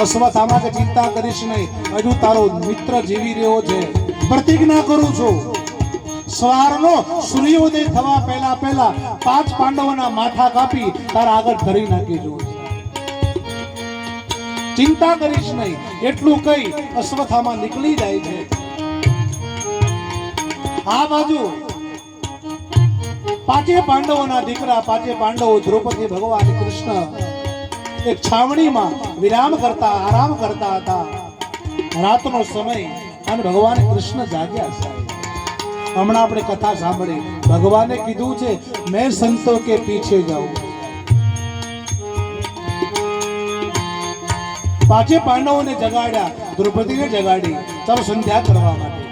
અશ્વત્થામા ચિંતા કરીશ નહીં. હજુ તારો મિત્ર જીવી રહ્યો છે. પ્રતિજ્ઞા કરું છું. સવારનો સૂર્યોદય થવા પહેલા પહેલા પાંચ પાંડવોના માથા કાપી તારા આગળ ધરી નાખીશું ચિંતા કરીશ નહીં. એટલું કઈ અશ્વત્થામા નીકળી જાય છે. આ બાજુ પાંચે પાંડવોના દીકરા, પાંચે પાંડવો દ્રૌપદી, ભગવાન કૃષ્ણ એક છાવણીમાં વિરામ કરતા, આરામ કરતા હતા. રાતનો સમય અને ભગવાન કૃષ્ણ જાગ્યા છે હમણાં આપણે કથા સાંભળી. ભગવાને કીધું છે, મેં સંતો કે પીછે જાઉં. પાછે પાંડવોને જગાડ્યા, દ્રૌપદીને જગાડી. ચાલો સંધ્યા કરવા માટે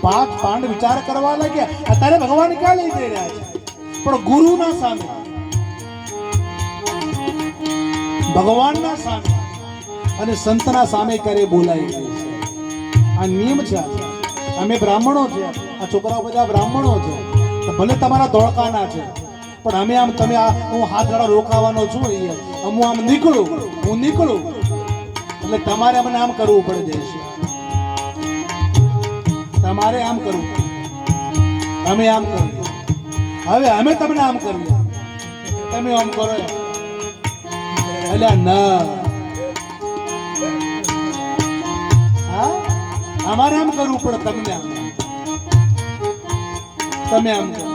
પાંચ પાંડ વિચાર કરવા લાગ્યા. અત્યારે ભગવાન ક્યાં લઈ જઈ રહ્યા છે? પણ ગુરુના સામે. ભગવાનના સામે અને સંતના સામે ક્યારે બોલાય નહીં આ નિયમ છે અમે બ્રાહ્મણો છે આ છોકરાઓ બધા બ્રાહ્મણો છે. ભલે તમારા ધોળકાના છે, પણ અમે આમ તમે આ હું હાથ ગાળો રોકાવાનો છું અહીંયા. હું આમ નીકળું, હું નીકળું. એટલે તમારે મને આમ કરવું પડે છે તમારે આમ કરવું. અમે આમ કરીએ. હવે અમે તમને આમ કરીએ. તમે આમ કરો એટલે ના હા? અમારે આમ કરવું પડે તમને આમ. તમે આમ કરો.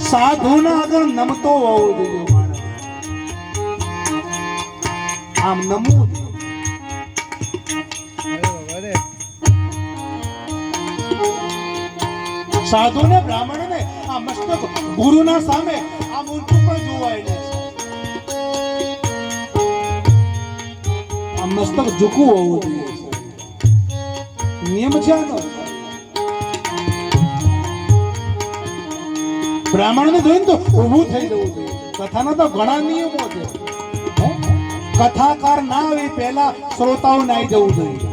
સાધુના આગળ નમતો હોવો જોઈએ આમ નમવું સાધુ ને બ્રાહ્મણ ને આ મસ્તક ગુરુના સામે આ મૂર્તિ પણ જોવાય નહીં આ મસ્તક ઝૂકવું હોવું જોઈએ. નિયમ છે આનો. બ્રાહ્મણ ને જોઈને તો ઊભું થઈ જવું જોઈએ. કથાના તો ઘણા નિયમો છે. કથાકાર ના આવી પહેલા શ્રોતાઓ નાઈ જવું જોઈએ.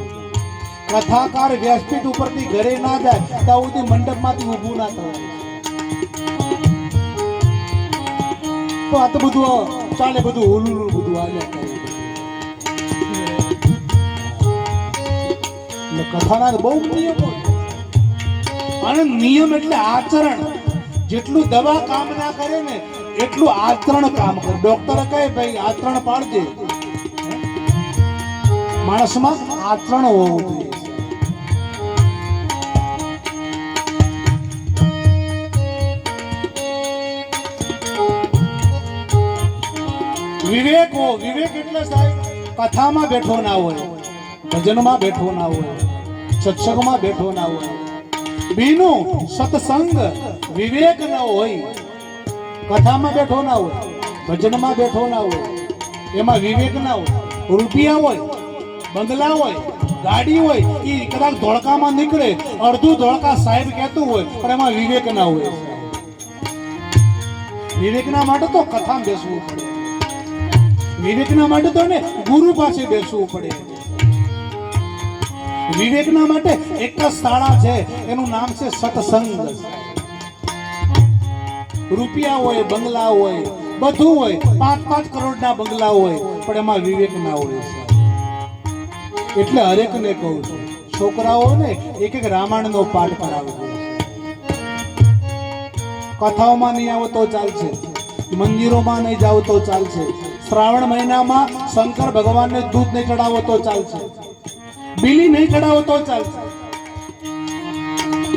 કથાકાર વ્યાસપીઠ ઉપરથી ઘરે ના જાય, ત્યાં સુધી મંડપમાંથી ઊભું ના થાય. તો આ તો બધું ચાલે બધું ઓલું બધું હાલ્યા કથાના બહુ નિયમો. અને નિયમ એટલે આચરણ. જેટલું દવા કામ ના કરે ને, એટલું આચરણ કામ કરે. ડોક્ટર કહે, ભાઈ, આચરણ પાડજે. માણસમાં આચરણ હોવું જોઈએ. વિવેક હો વિવેક એટલે સાહેબ, કથામાં બેઠો ના હોય, ભજનમાં બેઠો ના હોય, સત્સંગમાં બેઠો ના હોય. બીનું, સત્સંગ વિવેક ન હોય, કથામાં બેઠો ના હોય, ભજનમાં બેઠો ના હોય, એમાં વિવેક ના હોય, રૂપિયા હોય, બંગલા હોય, ગાડી હોય, એ કદાચ ધોળકામાં નીકળે, અડધું ધોળકા સાહેબ કહેતું હોય, પણ એમાં વિવેક ના હોય. વિવેકના માટે તો કથામાં બેસવું પડે. વિવેકના માટે તો ને ગુરુ પાસે બેસવું પડે. વિવેકના માટે એક જ શાળા છે, એનું નામ છે સત્સંગ. રૂપિયા હોય, બંગલા હોય, બધું હોય પાંચ પાંચ કરોડના બંગલા હોય, પણ એમાં વિવેક ના હોય એટલે હરેકને કહું છું, છોકરાઓને એક એક રામાયણનો પાઠ કરાવજો. કથાઓમાં નહીં આવો તો ચાલશે, મંદિરોમાં નહીં જાવ તો ચાલશે શ્રાવણ મહિનામાં શંકર ભગવાનને દૂધ નહીં ચડાવો તો ચાલશે. બીલી નહીં ચડાવો તો ચાલશે.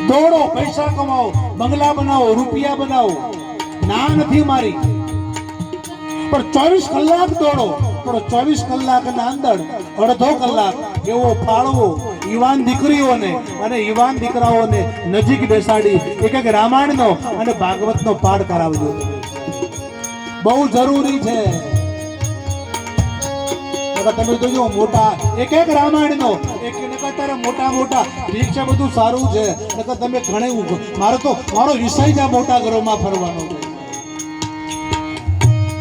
દોડો, પૈસા કમાઓ બંગલા બનાવો, રૂપિયા બનાવો. ના નથી મારી. પણ ચોવીસ કલાક દોડો, પણ ચોવીસ કલાકના અંદર અડધો કલાક એવો ફાળવો યુવાન દીકરીઓને અને યુવાન દીકરાઓને નજીક બેસાડી એક એક રામાયણનો અને ભાગવતનો પાઠ કરાવજો. બહુ જરૂરી છે. નકર તમે જોજો, મોટા, એક એક રામાયણનો, એક અત્યારે મોટા મોટા છે બધું સારું છે. નકર તમે ઘણે મારો તો, મારો વિષય જ આ મોટા ઘરોમાં ફરવાનો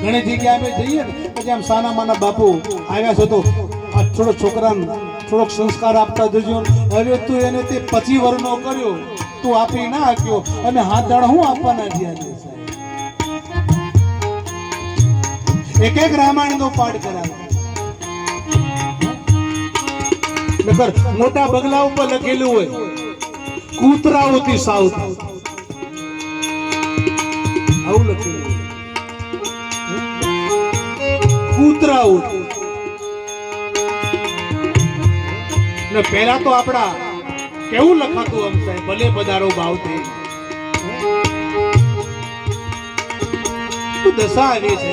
ઘણી જગ્યાએ અમે જઈએ ને, પછી આમ સાના માના બાપુ આવ્યા છો તો આ થોડો છોકરાને થોડોક સંસ્કાર આપતા જજો હવે તું એને તે પચી વરનો કર્યો, તું આપી ના આપ્યો. અને હાથ દાણ હું આપવાના છે એક એક રામાયણ નો પાઠ કરાવે. નકર મોટા બગલા ઉપર લખેલું હોય. કૂતરાઓથી સાવધાન આવું લખેલું કૂતરાઓ. ને પહેલા તો આપડા કેવું લખાતું આમ સાહેબ? ભલે પધારો ભાવ થઈ દશા આવી છે.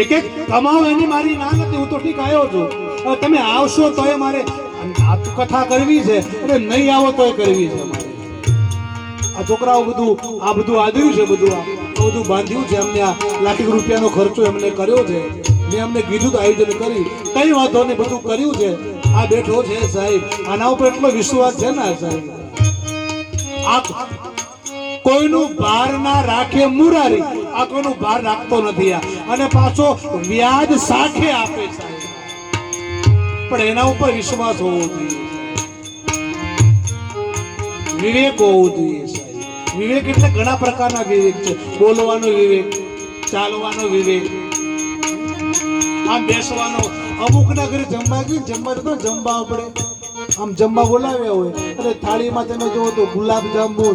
એક એક કમાવ એની મારી ના નથી, હું તો ઠીક આવ્યો છું. તમે આવશો તોય મારે આ કથા કરવી છે. અને નહીં આવો તોય કરવી છે મારે. આ છોકરાઓ બધું, આ બધું આદર્યું છે બધું આ. બધું બાંધ્યું છે અમને આ લાખી રૂપિયાનો ખર્ચો એમને કર્યો છે. મેં અમને કીધું આયોજન કરી. કઈ વાંધો નહીં, બધું કર્યું છે. આ બેઠો છે સાહેબ. આના ઉપર એટલો વિશ્વાસ છે ને સાહેબ. આ કોઈનું ભાર ના રાખે મુરારી. આ કોઈનું ભાર રાખતો નથી આ. અને પાછો વ્યાજ સાથે આપે સાહેબ. પણ એના ઉપર વિશ્વાસ હોવો જોઈએ. વિવેક હોવો જોઈએ સાહેબ. વિવેક એટલે ઘણા પ્રકારના વિવેક છે. બોલવાનો વિવેક, ચાલવાનો વિવેક. આમ બેસવાનો. અમુક ના ઘરે જમવા ગયું જમવા તો જમવા પડે આમ જમવા બોલાવ્યા હોય. અને થાળીમાં તમે જોવો તો ગુલાબ જાંબુ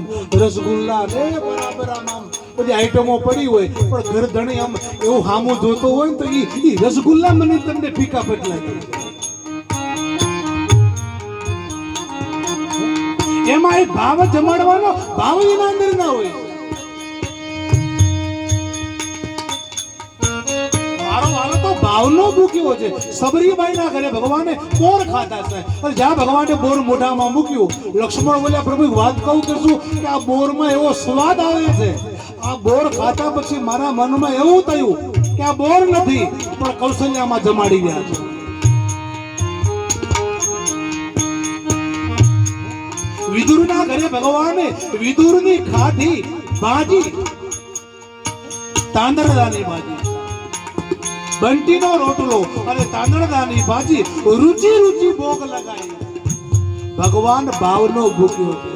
રસગુલ્લા ને બરાબર આમ આમ બધી આઈટમો પડી હોય. પણ ઘર ધણી આમ એવું હામું જોતો હોય ને તો ઈ રસગુલ્લા મને તમને ફીકા પટલા એમાં એક ભાવ જમાડવાનો, ભાવ એના અંદર ના હોય. મારો વાલો તો ભાવનો મૂક્યો છે. સબરીબાઈ ના ઘરે ભગવાને બોર ખાતા છે. અને જ્યાં ભગવાને બોર મોઢામાં મૂક્યું, લક્ષ્મણ બોલ્યા, પ્રભુ વાત કહું કે શું? કે આ બોરમાં એવો સ્વાદ આવે છે. આ બોર ખાતા પછી મારા મનમાં એવું થયું કે આ બોર નથી, પણ કૌશલ્યામાં જમાડી ગયા છે. વિદુરના ઘરે ભગવાને વિદુરની ખાધી ભાજી તાંદળદાની ભાજી બંટીનો રોટલો અને તાંદળદાની ભાજી. રુચિ રુચિ ભોગ લગાવી. ભગવાન ભાવનો ભૂખ્યો છે.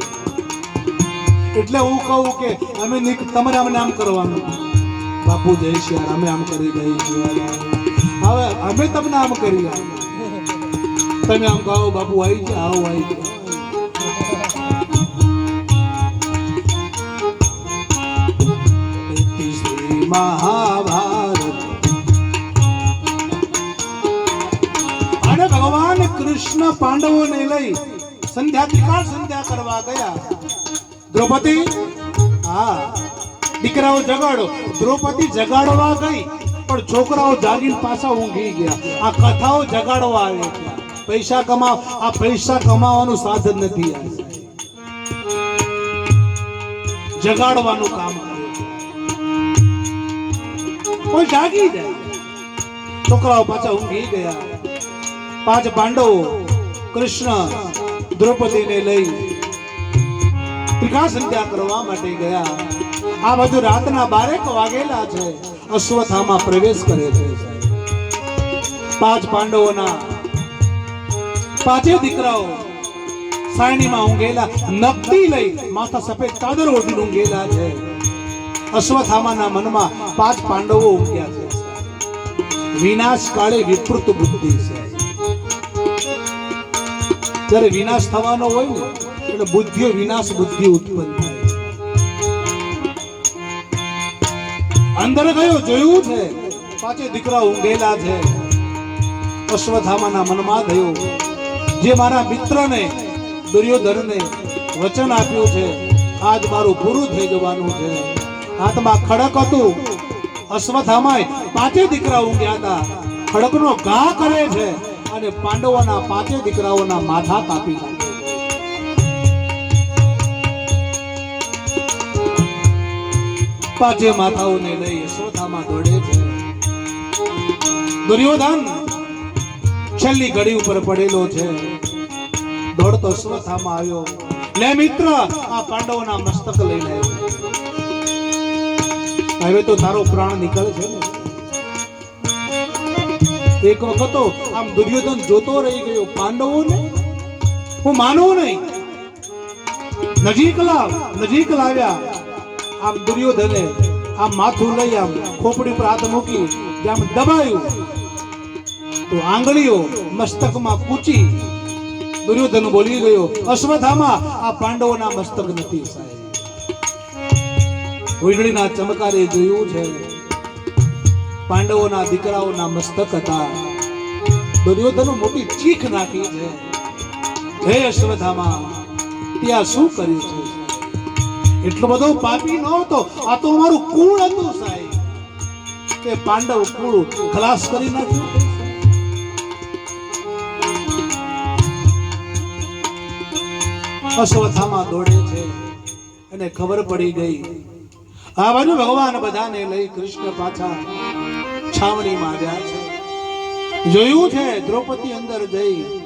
એટલે હું કહું કે અમે તમારે અમને આમ કરવાનું. બાપુ જય શ્રી અમે આમ કરી દઈ હવે અમે તમને આમ કરી તમે આમ કહો, બાપુ આવી જાઓ આવો આવી મહાભારત. અને ભગવાન કૃષ્ણ પાંડવોને લઈ સંધ્યા ત્રિકાળ સંધ્યા કરવા ગયા. દ્રૌપદી, હા, દીકરાઓ જગાડો. દ્રૌપદી જગાડવા ગઈ, પણ છોકરાઓ જાગીને પાછા ઊંઘી ગયા. આ કથાઓ જગાડવા આવે છે પૈસા કમાવ, આ પૈસા કમાવાનું સાધન નથી જગાડવાનું કામ કોઈ જાગી જાય. છોકરાઓ પાછા ઊંઘી ગયા. પાંચ પાંડવો કૃષ્ણ, દ્રૌપદીને લઈ ત્રિકા કરવા માટે ગયા. આ બધું રાતના બારેક વાગેલા છે. અશ્વથામાં પ્રવેશ કરે છે પાંચ પાંડવોના પાંચે દીકરાઓ સાયણીમાં ઊંઘેલા, નકદી લઈ માથા સફેદ ચાદર ઓઢીને ઊંઘેલા છે. અશ્વથામાના મનમાં પાંચ પાંડવો ઉગ્યા છે. વિનાશ કાળે વિકૃત બુદ્ધિ છે. જ્યારે વિનાશ થવાનો હોય ને, એટલે બુદ્ધિઓ વિનાશ બુદ્ધિ ઉત્પન્ન થાય અંદર ગયો, જોયું છે? પાંચે દીકરા ઊંઘેલા છે. અશ્વથામાના મનમાં થયો જે મારા મિત્રને, દુર્યોધનને વચન આપ્યું છે, આજ મારું પૂરું થઈ જવાનું છે. હાથમાં ખડક હતું. અશ્વથામાય પાંચે દીકરા ઊંઘ્યા હતા. ખડકનો ઘા કરે છે અને પાંડવોના પાંચે દીકરાઓના માથા કાપી નાખે. પાંચે માથાઓને લઈ અશ્વથામા દોડે છે. દુર્યોધન છેલ્લી ઘડી ઉપર પડેલો છે. દોડતો અશ્વથામા આવ્યો. લે મિત્ર, આ પાંડવોના મસ્તક લઈને આવ્યો. હવે તો તારો પ્રાણ નીકળે છે ને. એક વખત આમ દુર્યોધન જોતો રહી ગયો. પાંડવોને હું માનવું નહીં. નજીક લાવ, નજીક લાવ્યા. આમ દુર્યોધને આમ માથું લઈ આમ ખોપડી પર હાથ મૂકી આમ દબાયું. તો આંગળીઓ મસ્તકમાં કૂચી દુર્યોધન બોલી ગયો, અશ્વથામાં, આ પાંડવોના મસ્તક નથી, સાહેબ. વીજળીના ચમકારે જોયું છે. પાંડવોના દીકરાઓના મસ્તક હતા. દુર્યોધનો મોટી ચીખ નાખી છે. હે અશ્વધામા ત્યાં શું કર્યું છે? એટલો બધો પાપી નહોતો આ તો અમારું કુળ હતું સાહેબ. તે પાંડવ કુળ ખલાસ કરી નાખ્યું. અશ્વથામાં દોડે છે. અને ખબર પડી ગઈ. આ બાજુ ભગવાન બધાને લઈ કૃષ્ણ પાછા છાવણીમાં ગયા છે. જોયું છે દ્રૌપદી અંદર જઈ